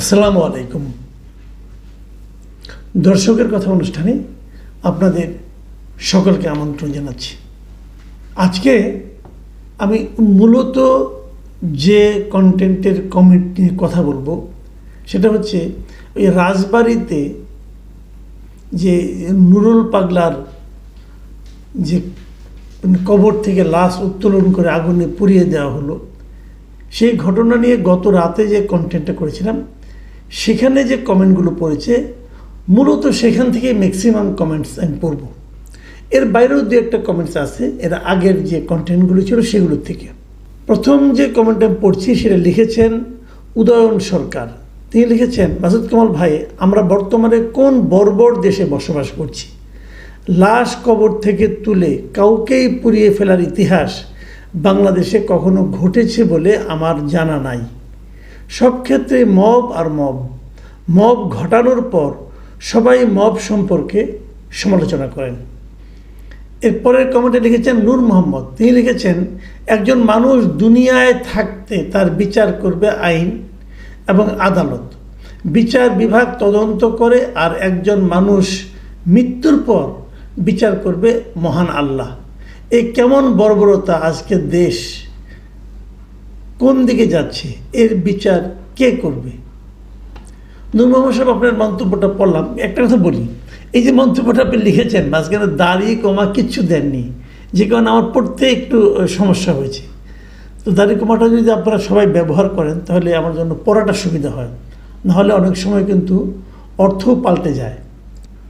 আসসালামু আলাইকুম। দর্শকের কথা অনুষ্ঠানে আপনাদের সকলকে আমন্ত্রণ জানাচ্ছি। আজকে আমি মূলত যে কন্টেন্টের কমেন্ট নিয়ে কথা বলব, সেটা হচ্ছে ওই রাজবাড়িতে যে নুরুল পাগলার যে কবর থেকে লাশ উত্তোলন করে আগুনে পুড়িয়ে দেওয়া হলো, সেই ঘটনা নিয়ে গত রাতে যে কন্টেন্টটা করেছিলাম সেখানে যে কমেন্টগুলো পড়েছে, মূলত সেখান থেকে ম্যাক্সিমাম কমেন্টস আমি পড়ব। এর বাইরেও দু একটা কমেন্টস আছে, এর আগের যে কন্টেন্টগুলো ছিল সেগুলোর থেকে। প্রথম যে কমেন্ট আমি পড়ছি সেটা লিখেছেন উদয়ন সরকার। তিনি লিখেছেন, মাসুদ কামাল ভাই, আমরা বর্তমানে কোন বর্বর দেশে বসবাস করছি? লাশ কবর থেকে তুলে কাউকেই পুড়িয়ে ফেলার ইতিহাস বাংলাদেশে কখনো ঘটেছে বলে আমার জানা নাই। সব ক্ষেত্রে মব আর মব। মব ঘটানোর পর সবাই মব সম্পর্কে সমালোচনা করেন। এরপরের কমেন্টে লিখেছেন নূর মোহাম্মদ। তিনি লিখেছেন, একজন মানুষ দুনিয়ায় থাকতে তার বিচার করবে আইন এবং আদালত। বিচার বিভাগ তদন্ত করে আর একজন মানুষ মৃত্যুর পর বিচার করবে মহান আল্লাহ। এই কেমন বর্বরতা আজকের দেশ। কোন দিকে যাচ্ছে, এর বিচার কে করবে? নূর সাহেব আপনার মন্তব্যটা পড়লাম। একটা কথা বলি, এই যে মন্তব্যটা আপনি লিখেছেন, মাঝখানে দাড়ি, কমা কিচ্ছু দেননি, যে কারণে আমার পড়তে একটু সমস্যা হয়েছে। তো দাড়ি, কমাটা যদি আপনারা সবাই ব্যবহার করেন, তাহলে আমার জন্য পড়াটা সুবিধা হয়। নাহলে অনেক সময় কিন্তু অর্থও পাল্টে যায়।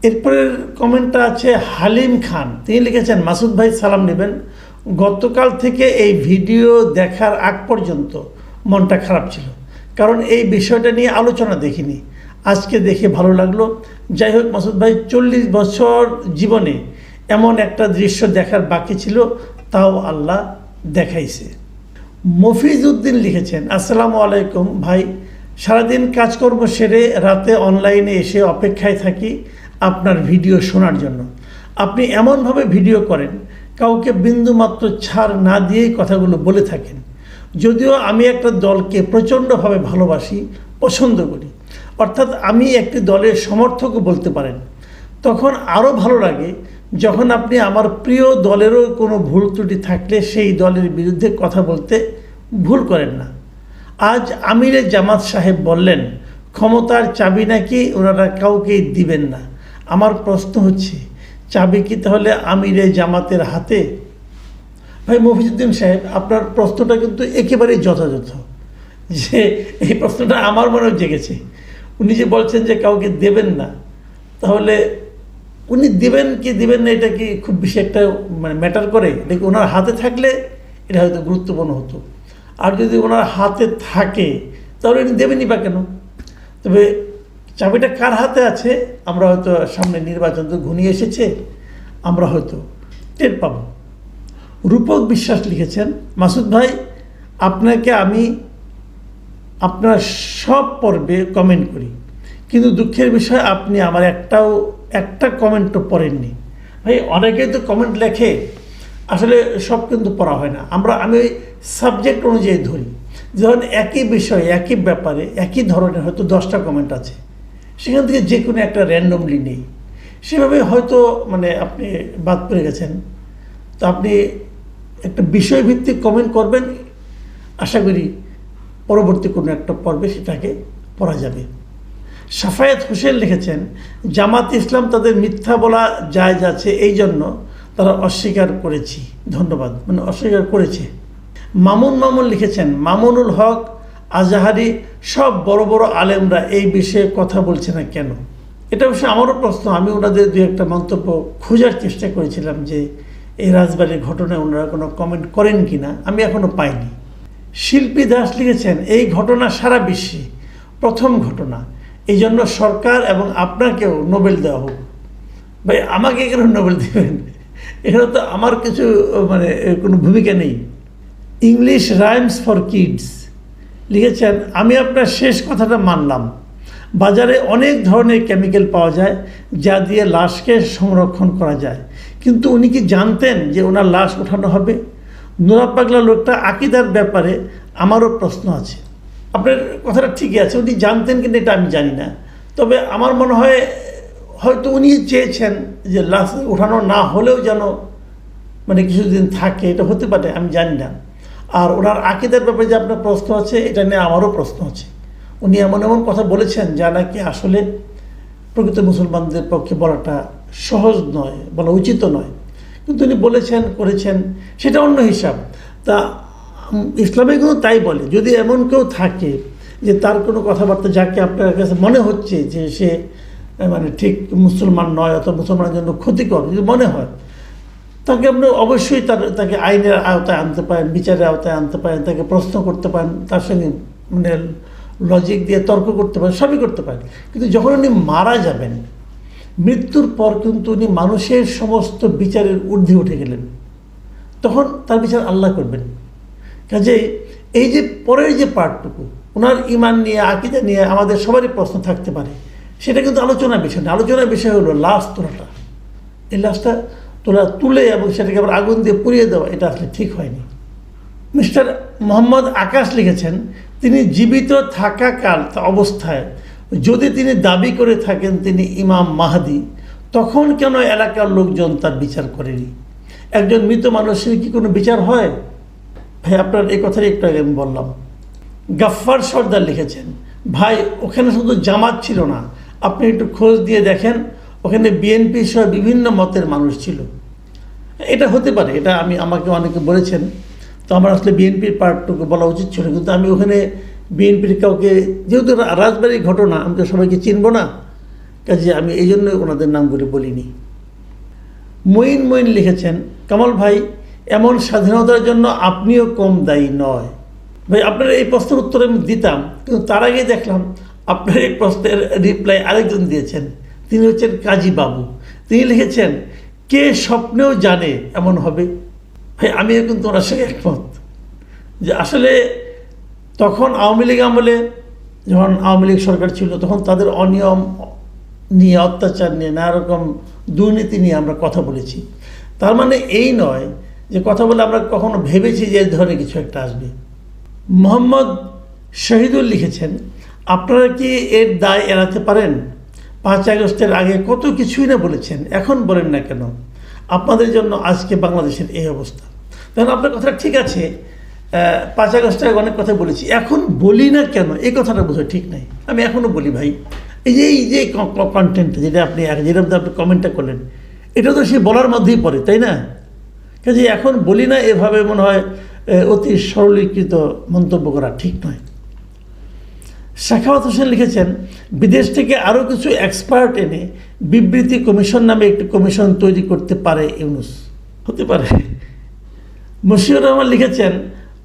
এরপরের কমেন্টটা আছে হালিম খান। তিনি লিখেছেন, মাসুদ ভাই সালাম নেবেন। গতকাল থেকে এই ভিডিও দেখার আগ পর্যন্ত মনটা খারাপ ছিল। কারণ এই বিষয়টা নিয়ে আলোচনা দেখিনি। আজকে দেখে ভালো লাগল। যাই হোক, মাসুদ ভাই, চল্লিশ বছর জীবনে এমন একটা দৃশ্য দেখার বাকি ছিল, তাও আল্লাহ দেখাইছে। মফিজ উদ্দিন লিখেছেন, আসসালামু আলাইকুম ভাই। সারাদিন কাজকর্ম সেরে রাতে অনলাইনে এসে অপেক্ষায় থাকি আপনার ভিডিও শোনার জন্য। আপনি এমনভাবে ভিডিও করেন কাউকে বিন্দুমাত্র ছাড় না দিয়েই কথাগুলো বলে থাকেন। যদিও আমি একটা দলকে প্রচণ্ডভাবে ভালোবাসি, পছন্দ করি। অর্থাৎ আমি একটি দলের সমর্থকও বলতে পারেন। তখন আরও ভালো লাগে যখন আপনি আমার প্রিয় দলেরও কোনো ভুল ত্রুটি থাকলে সেই দলের বিরুদ্ধে কথা বলতে ভুল করেন না। আজ আমিরে জামাত সাহেব বললেন, ক্ষমতার চাবি নাকি ওনারা কাউকেই দিবেন না। আমার প্রশ্ন হচ্ছে চাবি কি তাহলে আমিরে জামাতের হাতে? ভাই মফিজুদ্দিন সাহেব, আপনার প্রশ্নটা কিন্তু একেবারেই যথাযথ। যে এই প্রশ্নটা আমার মনেও জেগেছে। উনি যে বলছেন যে কাউকে দেবেন না, তাহলে উনি দিবেন কি দিবেন না, এটা কি খুব বেশি একটা মানে ম্যাটার করে? কি ওনার হাতে থাকলে এটা হয়তো গুরুত্বপূর্ণ হতো। আর যদি ওনার হাতে থাকে, তাহলে উনি দেবেনই বা কেন? তবে চাবিটা কার হাতে আছে? আমরা হয়তো সামনে নির্বাচন তো ঘনিয়ে এসেছে। আমরা হয়তো টের পাব। রূপক বিশ্বাস লিখেছেন, মাসুদ ভাই, আপনাকে আমি আপনার সব পর্বে কমেন্ট করি। কিন্তু দুঃখের বিষয়, আপনি আমার একটাও, একটা কমেন্টও পড়েননি। ভাই, অনেকেই তো কমেন্ট লেখে। আসলে সব কিন্তু পড়া হয় না। আমরা, আমি ওই সাবজেক্ট অনুযায়ী ধরি। যখন একই বিষয়ে, একই ব্যাপারে, একই ধরনের হয়তো দশটা কমেন্ট আছে। সেখান থেকে যে কোনো একটা র্যান্ডমলি নেই। সেভাবে হয়তো মানে আপনি বাদ পড়ে গেছেন। তো আপনি একটা বিষয়ভিত্তিক কমেন্ট করবেন। আশা করি পরবর্তী কোনো একটা পর্বে সেটাকে পড়া যাবে। সাফায়েত হোসেন লিখেছেন, জামাত ইসলাম তাদের মিথ্যা বলা জায়জ আছে এই জন্য তারা অস্বীকার করেছি। ধন্যবাদ। মানে অস্বীকার করেছে। মামুন মামুন লিখেছেন, মামুনুল হক আজাহারি, সব বড় বড় আলেমরা এই বিষয়ে কথা বলছে না কেন? এটা অবশ্য আমারও প্রশ্ন। আমি ওনাদের দু একটা মন্তব্য খোঁজার চেষ্টা করেছিলাম যে এই রাজবাড়ির ঘটনায় ওনারা কোনো কমেন্ট করেন কি না আমি এখনও পাইনি। শিল্পী দাস লিখেছেন, এই ঘটনা সারা বিশ্বে প্রথম ঘটনা। এই জন্য সরকার এবং আপনাকেও নোবেল দেওয়া হোক। ভাই, আমাকে কেন নোবেল দেবেন? এখানে তো আমার কিছু মানে কোনো ভূমিকা নেই। English rhymes for kids. লিখেছেন, আমি আপনার শেষ কথাটা মানলাম। বাজারে অনেক ধরনের কেমিক্যাল পাওয়া যায় যা দিয়ে লাশকে সংরক্ষণ করা যায়। কিন্তু উনি কি জানতেন যে ওনার লাশ ওঠানো হবে? নোরা পাগলা লোকটা আকিদার ব্যাপারে আমারও প্রশ্ন আছে। আপনার কথাটা ঠিকই আছে, উনি জানতেন কিন্তু এটা আমি জানি না। তবে আমার মনে হয়, হয়তো উনি চেয়েছেন যে লাশ ওঠানো না হলেও যেন মানে কিছুদিন থাকে, এটা হতে পারে, আমি জানি না। আর ওনার আকিদের ব্যাপারে যে আপনার প্রশ্ন আছে, এটা নিয়ে আমারও প্রশ্ন আছে। উনি এমন এমন কথা বলেছেন যা নাকি আসলে প্রকৃত মুসলমানদের পক্ষে বলাটা সহজ নয়, বলা উচিত নয়। কিন্তু উনি বলেছেন, করেছেন, সেটা অন্য হিসাব। তা ইসলামে কিন্তু তাই বলে, যদি এমন কেউ থাকে যে তার কোনো কথাবার্তা যাকে আপনার কাছে মনে হচ্ছে যে সে মানে ঠিক মুসলমান নয় অথবা মুসলমানের জন্য ক্ষতিকর, যদি মনে হয় তাকে আপনি অবশ্যই তার, তাকে আইনের আওতায় আনতে পারেন, বিচারের আওতায় আনতে পারেন, তাকে প্রশ্ন করতে পারেন, তার সঙ্গে মানে লজিক দিয়ে তর্ক করতে পারেন, সবই করতে পারেন। কিন্তু যখন উনি মারা যাবেন, মৃত্যুর পর কিন্তু উনি মানুষের সমস্ত বিচারের ঊর্ধ্বে উঠে গেলেন। তখন তার বিচার আল্লাহ করবেন। কাজেই এই যে পরের যে পার্টটুকু ওনার ইমান নিয়ে, আকিদা নিয়ে আমাদের সবারই প্রশ্ন থাকতে পারে। সেটা কিন্তু আলোচনার বিষয় না। আলোচনার বিষয় হলো লাশ তোলাটা এই লাশটা তোলা তুলে এবং সেটাকে আবার আগুন দিয়ে পুড়িয়ে দেওয়া, এটা আসলে ঠিক হয়নি। মিস্টার মোহাম্মদ আকাশ লিখেছেন, তিনি জীবিত থাকাকাল অবস্থায়, যদি তিনি দাবি করে থাকেন তিনি ইমাম মাহাদি, তখন কেন এলাকার লোকজন তার বিচার করেনি? একজন মৃত মানুষের কি কোনো বিচার হয়? ভাই, আপনার এই কথাই একটু আগে আমি বললাম। গাফফার সর্দার লিখেছেন, ভাই, ওখানে শুধু জামাত ছিল না, আপনি একটু খোঁজ দিয়ে দেখেন, ওখানে বিএনপি সহ বিভিন্ন মতের মানুষ ছিল। এটা হতে পারে, এটা আমি, আমাকে অনেকে বলেছেন। তো আমার আসলে বিএনপির পার্টটুকু বলা উচিত ছিল, কিন্তু আমি ওখানে বিএনপির কাউকে, যেহেতু রাজবাড়ির ঘটনা, আমি তো সবাইকে চিনব না। কাজে আমি এই জন্য ওনাদের নামগুলি বলিনি। মঈন মঈন লিখেছেন, কামাল ভাই, এমন স্বাধীনতার জন্য আপনিও কম দায়ী নয়। ভাই, আপনার এই প্রশ্নের উত্তর আমি দিতাম, কিন্তু তার আগে দেখলাম, আপনার এই প্রশ্নের রিপ্লাই আরেকজন দিয়েছেন। তিনি হচ্ছেন কাজী বাবু। তিনি লিখেছেন কে স্বপ্নেও জানে এমন হবে? ভাই, আমিও কিন্তু ওনার সঙ্গে একমত যে আসলে তখন আওয়ামী লীগ আমলে যখন আওয়ামী লীগ সরকার ছিল, তখন তাদের অনিয়ম নিয়ে, অত্যাচার নিয়ে, নানা রকম দুর্নীতি নিয়ে আমরা কথা বলেছি। তার মানে এই নয় যে কথা বলে আমরা কখনো ভেবেছি যে এই ধরনের কিছু একটা আসবে। মোহাম্মদ শহীদুল লিখেছেন, আপনারা কি এর দায় এড়াতে পারেন? পাঁচ আগস্টের আগে কত কিছুই না বলেছেন, এখন বলেন না কেন? আপনাদের জন্য আজকে বাংলাদেশের এই অবস্থা। তখন আপনার কথা ঠিক আছে পাঁচ আগস্ট আগে অনেক কথা বলেছি, এখন বলি না কেন? এই কথাটা বোধহয় ঠিক নাই। আমি এখনও বলি ভাই, এই যে এই যে কন্টেন্ট যেটা আপনি যেটা আপনি কমেন্টটা করলেন, এটা তো সে বলার মধ্যেই পড়ে, তাই না? কাজে এখন বলি না এভাবে মনে হয় অতি সরলীকৃত মন্তব্য করা ঠিক নয়। শাখাওয়াত হোসেন লিখেছেন, বিদেশ থেকে আরও কিছু এক্সপার্ট এনে বিবৃতি কমিশন নামে একটি কমিশন তৈরি করতে পারে ইউনুস। হতে পারে। মশিউর রহমান লিখেছেন,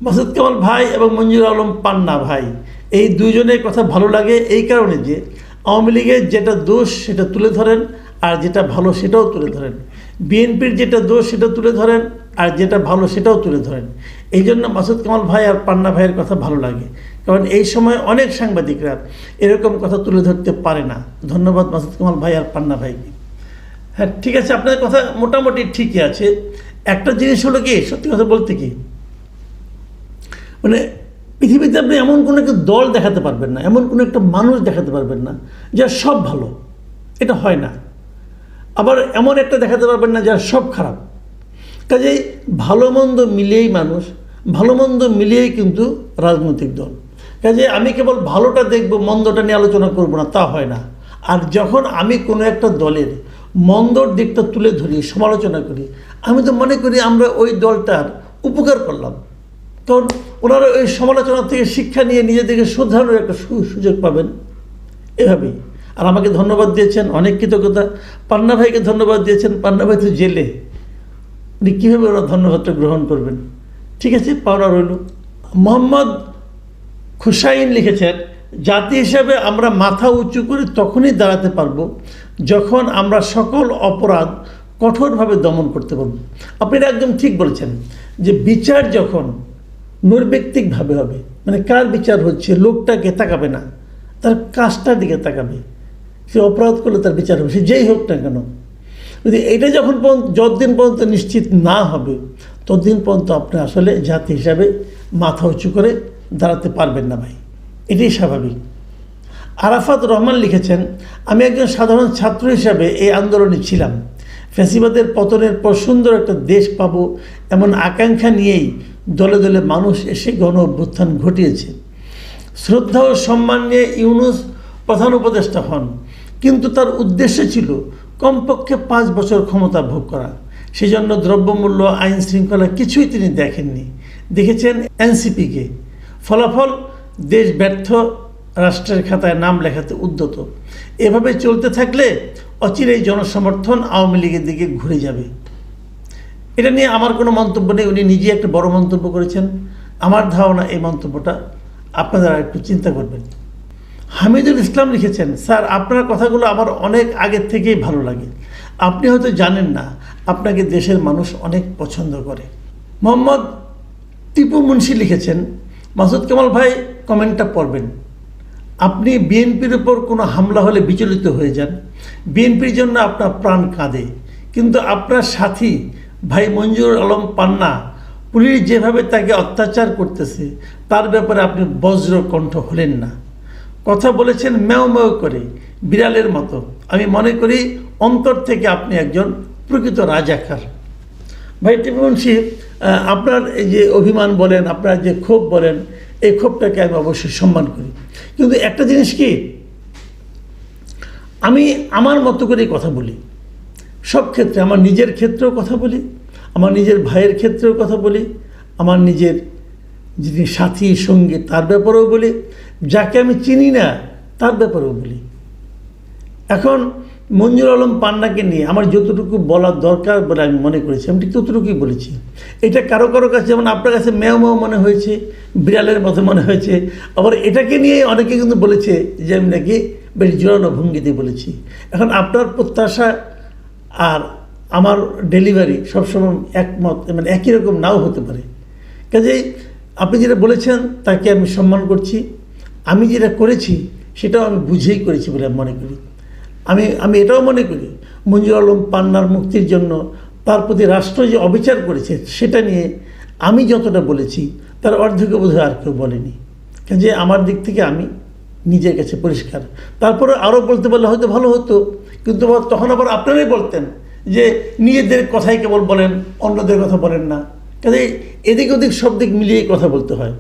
মাসুদ কামাল ভাই এবং মঞ্জুর আলম পান্না ভাই, এই দুইজনের কথা ভালো লাগে এই কারণে যে আওয়ামী লীগের যেটা দোষ সেটা তুলে ধরেন আর যেটা ভালো সেটাও তুলে ধরেন। বিএনপির যেটা দোষ সেটা তুলে ধরেন আর যেটা ভালো সেটাও তুলে ধরেন। এই জন্য মাসুদ কামাল ভাই আর পান্না ভাইয়ের কথা ভালো লাগে। কারণ এই সময় অনেক সাংবাদিকরা এরকম কথা তুলে ধরতে পারে না। ধন্যবাদ মাসুদ কামাল ভাই আর পান্না ভাইকে হ্যাঁ ঠিক আছে আপনাদের কথা মোটামুটি ঠিকই আছে। একটা জিনিস হলো কি, সত্যি কথা বলতে কি মানে পৃথিবীতে আপনি এমন কোনো একটা দল দেখাতে পারবেন না, এমন কোনো একটা মানুষ দেখাতে পারবেন না যার সব ভালো। এটা হয় না। আবার এমন একটা দেখাতে পারবেন না যার সব খারাপ। কাজেই ভালো মন্দ মিলিয়েই মানুষ, ভালো মন্দ মিলিয়েই কিন্তু রাজনৈতিক দল। কাজে আমি কেবল ভালোটা দেখব, মন্দটা নিয়ে আলোচনা করব না, তা হয় না। আর যখন আমি কোনো একটা দলের মন্দর দিকটা তুলে ধরি, সমালোচনা করি, আমি তো মনে করি আমরা ওই দলটার উপকার করলাম। কারণ ওনারা ওই সমালোচনা থেকে শিক্ষা নিয়ে নিজেদেরকে শুধরানোর একটা সুযোগ পাবেন এভাবেই। আর আমাকে ধন্যবাদ দিয়েছেন, অনেক কৃতজ্ঞতা। পান্না ভাইকে ধন্যবাদ দিয়েছেন, পান্না ভাই তো জেলে। উনি কীভাবে ওরা ধন্যবাদটা গ্রহণ করবেন? ঠিক আছে, পাওনা রইল। মোহাম্মদ খুসাইন লিখেছেন, জাতি হিসাবে আমরা মাথা উঁচু করে তখনই দাঁড়াতে পারব যখন আমরা সকল অপরাধ কঠোরভাবে দমন করতে পারব। আপনি একদম ঠিক বলেছেন যে বিচার যখন নৈর্ব্যক্তিকভাবে হবে মানে কার বিচার হচ্ছে, লোকটাকে তাকাবে না, তার কাজটার দিকে তাকাবে, সে অপরাধ করলে তার বিচার হবে, সে যেই হোক না কেন। যদি এটা যখন পর্যন্ত, যতদিন পর্যন্ত নিশ্চিত না হবে, ততদিন পর্যন্ত আপনি আসলে জাতি হিসাবে মাথা উঁচু করে দাঁড়াতে পারবেন না ভাই। এটাই স্বাভাবিক। আরাফাত রহমান লিখেছেন, আমি একজন সাধারণ ছাত্র হিসাবে এই আন্দোলনে ছিলাম। ফ্যাসিবাদের পতনের পর সুন্দর একটা দেশ পাব এমন আকাঙ্ক্ষা নিয়েই দলে দলে মানুষ এসে গণ অভ্যুত্থান ঘটিয়েছে। শ্রদ্ধা ও সম্মান নিয়ে ইউনুস প্রধান উপদেষ্টা হন। কিন্তু তার উদ্দেশ্য ছিল কমপক্ষে পাঁচ বছর ক্ষমতা ভোগ করা। সেজন্য দ্রব্যমূল্য আইন শৃঙ্খলা কিছুই তিনি দেখেননি। দেখেছেন এনসিপিকে। ফলাফল দেশ ব্যর্থ রাষ্ট্রের খাতায় নাম লেখাতে উদ্যত। এভাবে চলতে থাকলে অচিরেই জনসমর্থন আওয়ামী লীগের দিকে ঘুরে যাবে। এটা নিয়ে আমার কোনো মন্তব্য নেই, উনি নিজে একটা বড় মন্তব্য করেছেন। আমার ধারণা এই মন্তব্যটা আপনারা একটু চিন্তা করবেন। হামিদুল ইসলাম লিখেছেন, স্যার, আপনার কথাগুলো আমার অনেক আগের থেকেই ভালো লাগে। আপনি হয়তো জানেন না, আপনাকে দেশের মানুষ অনেক পছন্দ করে। মোহাম্মদ টিপু মুন্সি লিখেছেন মাসুদ কামাল ভাই, কমেন্টটা পড়বেন। আপনি বিএনপির উপর কোনো হামলা হলে বিচলিত হয়ে যান। বিএনপির জন্য আপনার প্রাণ কাঁদে। কিন্তু আপনার সাথী ভাই মঞ্জুর আলম পান্না, পুলিশ যেভাবে তাকে অত্যাচার করতেছে, তার ব্যাপারে আপনি বজ্র কণ্ঠ হলেন না। কথা বলেছেন ম্যাও ম্যাও করে, বিড়ালের মতো। আমি মনে করি অন্তর থেকে আপনি একজন প্রকৃত রাজাকার। ভাই টিপুমনসি আপনার এই যে অভিমান বলেন, আপনার যে ক্ষোভ বলেন, এই ক্ষোভটাকে আমি অবশ্যই সম্মান করি। কিন্তু একটা জিনিস কি? আমি আমার মতো করেই কথা বলি। সব ক্ষেত্রে আমার নিজের ক্ষেত্রেও কথা বলি, আমার নিজের ভাইয়ের ক্ষেত্রেও কথা বলি, আমার নিজের যিনি সাথী, সঙ্গী, তার ব্যাপারেও বলি, যাকে আমি চিনি না, তার ব্যাপারেও বলি। এখন মঞ্জুর আলম পান্নাকে নিয়ে আমার যতটুকু বলার দরকার বলে আমি মনে করেছি, আমি ঠিক ততটুকুই বলেছি। এটা কারও কারও কাছে, যেমন আপনার কাছে মেয় মেয় মনে হয়েছে, বিড়ালের মতো মনে হয়েছে, আবার এটাকে নিয়ে অনেকে কিন্তু বলেছে যে আমি নাকি বেশ জোরানো ভঙ্গিতে বলেছি। এখন আপনার প্রত্যাশা আর আমার ডেলিভারি সবসময় একমত মানে একই রকম নাও হতে পারে। কাজেই আপনি যেটা বলেছেন তাকে আমি সম্মান করছি। আমি যেটা করেছি সেটাও আমি বুঝেই করেছি বলে মনে করি। আমি আমি এটাও মনে করি, মঞ্জুর আলম পান্নার মুক্তির জন্য তার প্রতি রাষ্ট্র যে অবিচার করেছে সেটা নিয়ে আমি যতটা বলেছি, তার অর্ধেক বোধ আর কেউ বলেনি। যে আমার দিক থেকে আমি নিজের কাছে পরিষ্কার। তারপরে আরও বলতে পারলে হয়তো ভালো হতো, কিন্তু তখন আবার আপনারাই বলতেন যে নিজেদের কথাই কেবল বলেন, অন্যদের কথা বলেন না। কাজে এদিক ওদিক সব দিক মিলিয়েই কথা বলতে হয়।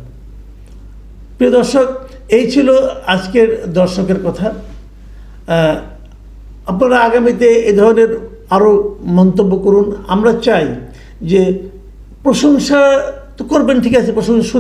প্রিয় দর্শক, এই ছিল আজকের দর্শকের কথা। আপনারা আগামীতে এ ধরনের আরও মন্তব্য করুন। আমরা চাই যে প্রশংসা তো করবেন, ঠিক আছে, প্রশংসা